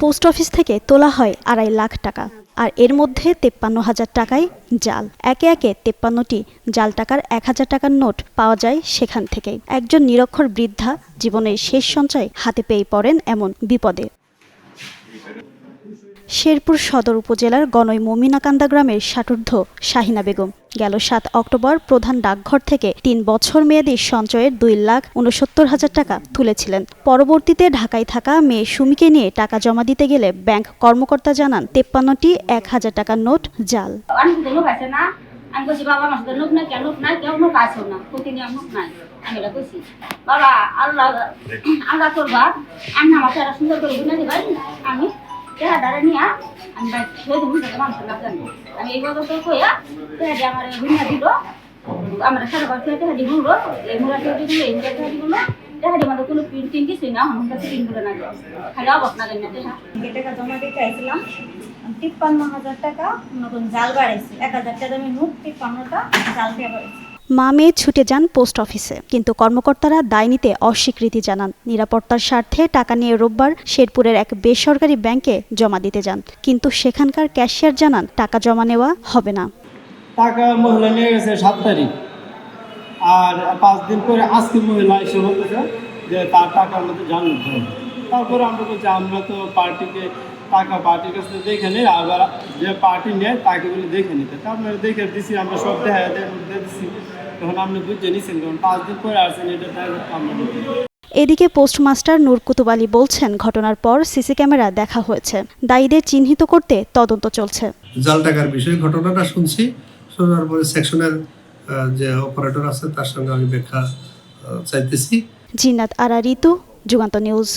Post office থেকে তোলা হয় আড়াই লাখ টাকা, আর এর মধ্যে তেপ্পান্ন হাজার টাকায় জাল। একে একে তেপ্পান্নটি জাল টাকার এক হাজার টাকার নোট পাওয়া যায় সেখান থেকে। একজন নিরক্ষর বৃদ্ধা জীবনের শেষ সঞ্চয় হাতে পেয়ে পড়েন এমন বিপদে। শেরপুর সদর উপজেলার গনই মমিনাকান্দা গ্রামের ষাটুর্ধ শাহিনা বেগম। গেল সাত অক্টোবর প্রধান ডাকঘর থেকে তিন বছর মেয়াদী সঞ্চয়ের দুই লাখ উনসত্তর হাজার টাকা তুলেছিলেন। পরবর্তীতে ঢাকায় থাকা মেয়ে সুমিকে নিয়ে টাকা জমা দিতে গেলে ব্যাংক কর্মকর্তা জানান, তেপ্পান্নটি এক হাজার টাকার নোট জাল। আমি বলছি বাবা, আমার সাথে লোক কেন? লোক কেউ? না। লোক নাই। আমি এটা কইছি, বাবা, আল্লাহ আল্লাহ করবা। আমি আমার সুন্দর করে আমি চেহারা দ্বারা নিয়ে আমি বাইক বুঝতে মানুষের না। জানি আমি এই কথা তো কইয়া চেহারা আমার গুনে দিল। আমরা সারা বছর চেহারা দিব এই মুরা চেহারা দিল এই মুরা চেহারা দিল চেহারা মধ্যে কোনো প্রিন্টিং কিছু না, আমার কাছে প্রিন্ট করে না খালি দেন না চেহারা টাকা জমা দিতে আইছিলাম, তিপ্পান্ন হাজার টাকা, নতুন জাল বাড়াইছি। এক হাজার টাকা দামি নোট তিপ্পান্নটা জাল দিয়ে বাড়াইছি। মা মেয়ে ছুটে যান পোস্ট অফিসে। কিন্তু কর্মকর্তারা দায় নিতে অস্বীকৃতি জানান। নিরাপত্তার স্বার্থে টাকা নিয়ে রোববার শেরপুরের এক বেসরকারি ব্যাংকে জমা দিতে যান। কিন্তু সেখানকার ক্যাশিয়ার জানান, টাকা জমা নেওয়া হবে না। টাকা মহিলা নিয়ে গেছে সাত তারিখ। আর পাঁচ দিন পরে আজকে মহিলা এসে বলতেছে যে তার টাকার মধ্যে তারপরে আমরা বলছি, আমরা তো পার্টিকে, টাকা পার্টির কাছে দেখে নিই, আবার যে পার্টি নেয় তাকে বলে দেখে নিতে। তা আপনারা দেখে দিছি, আমরা সব দেখা দিচ্ছি তখন আপনি বুঝে নিচ্ছেন কারণ পাঁচ দিন পরে আসছেন এটা দেখা আমরা এদিকে পোস্টমাস্টার নূর কুতুব আলী বলছেন ঘটনার পর সিসি ক্যামেরা দেখা হয়েছে। দায়ীদের চিহ্নিত করতে তদন্ত চলছে। জাল টাকার বিষয়ে ঘটনাটা শুনছি। শোনার পরে সেকশনের যে অপারেটর আছে তার সঙ্গে আমি ব্যাখ্যা চাইতেছি। জিন্নাত আরা ঋতু যুগান্ত নিউজ।